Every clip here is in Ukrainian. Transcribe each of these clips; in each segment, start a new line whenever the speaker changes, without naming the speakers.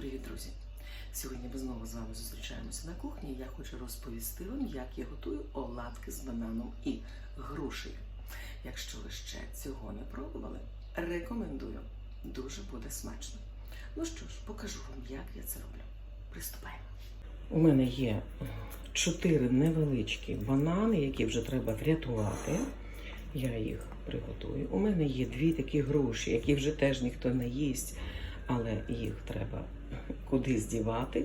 Привіт, друзі! Сьогодні ми знову з вами зустрічаємося на кухні. Я хочу розповісти вам, як я готую оладки з бананом і грушею. Якщо ви ще цього не пробували, рекомендую. Дуже буде смачно. Ну що ж, покажу вам, як я це роблю. Приступаємо. У мене є чотири невеличкі банани, які вже треба врятувати. Я їх приготую. У мене є дві такі груші, які вже теж ніхто не їсть, але їх треба кудись дівати.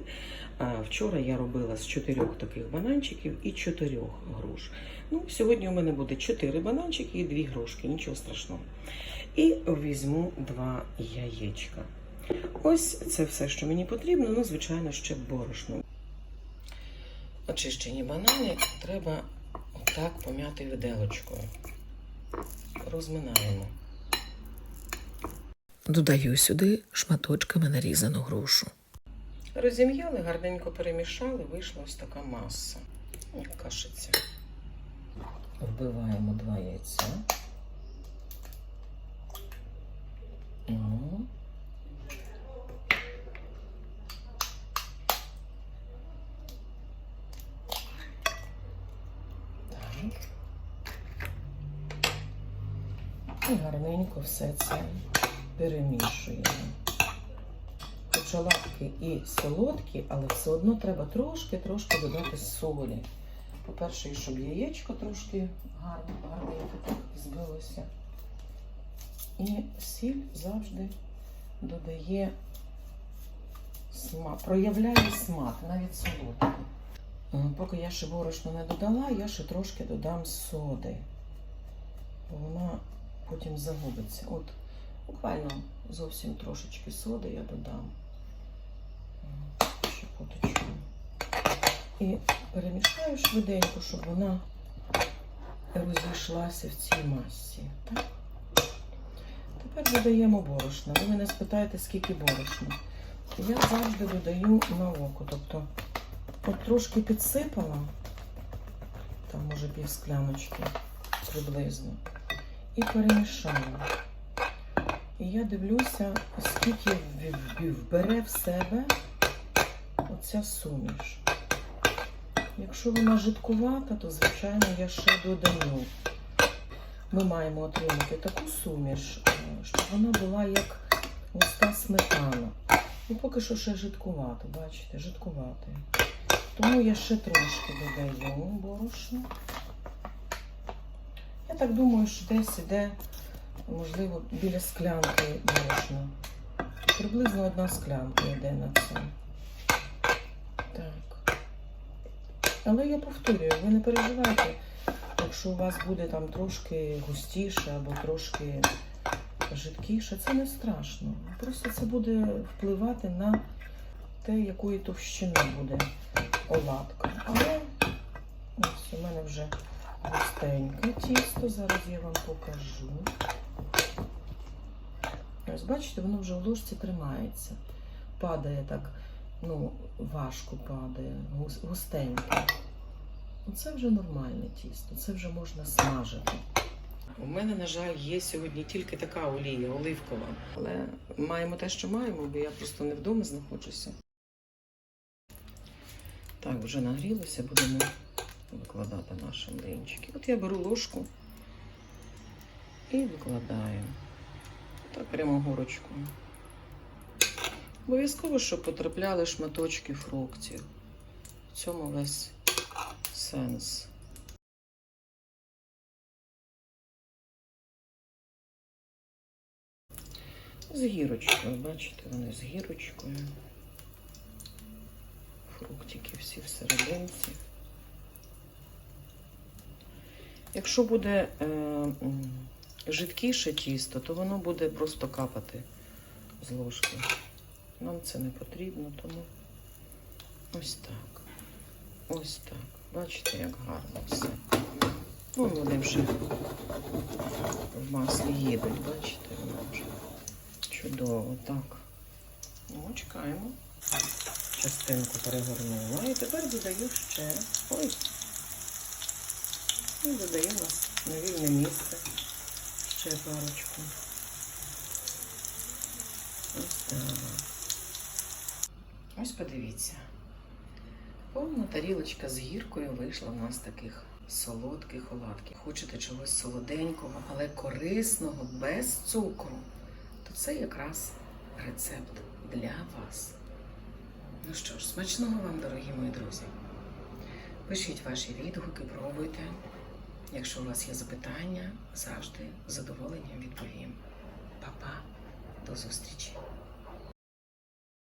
А Вчора я робила з чотирьох таких бананчиків і чотирьох груш. Ну, сьогодні у мене буде чотири бананчики і дві грушки, нічого страшного. І візьму два яєчка. Ось це все, що мені потрібно, ну, звичайно, ще борошно. Очищені банани треба отак пом'яти виделочкою. Розминаємо.
Додаю сюди шматочками нарізану грушу.
Розім'яли, гарненько перемішали, вийшла ось така маса. Як кашиця. Вбиваємо два яйця. І гарненько все це перемішуємо. Хоча і солодкі, але все одно треба трошки-трошки додати солі. По-перше, щоб яєчко трошки гарно, гарненько збилося. І сіль завжди додає смак, проявляє смак, навіть солодкий. Поки я ще борошно не додала, я ще трошки додам соди. Бо вона потім загубиться. От буквально зовсім трошечки соди я додам. Щепоточку. І перемішаю швиденько, щоб вона розійшлася в цій масі. Тепер додаємо борошно. Ви мене спитаєте, скільки борошна. Я завжди додаю на око. Тобто, от трошки підсипала, там може пів скляночки приблизно, і перемішала. І я дивлюся, скільки вбере в себе оця суміш. Якщо вона жидкувата, то, звичайно, я ще додаю. Ми маємо отримати таку суміш, е, щоб вона була як густа сметана. Ну, поки що ще жидкувато, бачите, жидкувато. Тому я ще трошки додаю борошно. Я так думаю, що десь іде, можливо, біля склянки борошна. Приблизно одна склянка йде на це. Так. Але я повторюю, ви не переживайте, якщо у вас буде там трошки густіше або трошки жидкіше, це не страшно. Просто це буде впливати на те, якої товщини буде оладка. Але ось у мене вже густеньке тісто. Зараз я вам покажу. Ось бачите, воно вже в ложці тримається. Падає так, ну, важко падає, гус- густеньке. Оце вже нормальне тісто, це вже можна смажити. У мене, на жаль, є сьогодні тільки така олія, оливкова. Але маємо те, що маємо, бо я просто не вдома знаходжуся. Так, вже нагрілося, будемо викладати наші млинчики. От я беру ложку і викладаю. Так, прямо горочкою. Обов'язково, щоб потрапляли шматочки фруктів. В цьому весь сенс. З гірочкою, бачите, вони з гірочкою. Фруктики всі всерединці. Якщо буде е, жидкіше тісто, то воно буде просто капати з ложки. Нам це не потрібно, тому ось так. Ось так. Бачите, як гарно все. Ну, вони вже в маслі їдуть, бачите, воно вже чудово. Так. Ну, чекаємо. Частинку перегорнула. І тепер додаю ще. Ой. І додаю на, вільне місце ще парочку. Ось подивіться. Повна тарілочка з гіркою вийшла в нас таких солодких оладків. Хочете чогось солоденького, але корисного, без цукру, то це якраз рецепт для вас. Ну що ж, смачного вам, дорогі мої друзі. Пишіть ваші відгуки, пробуйте. Якщо у вас є запитання, завжди з задоволенням відповім. Па-па, до зустрічі!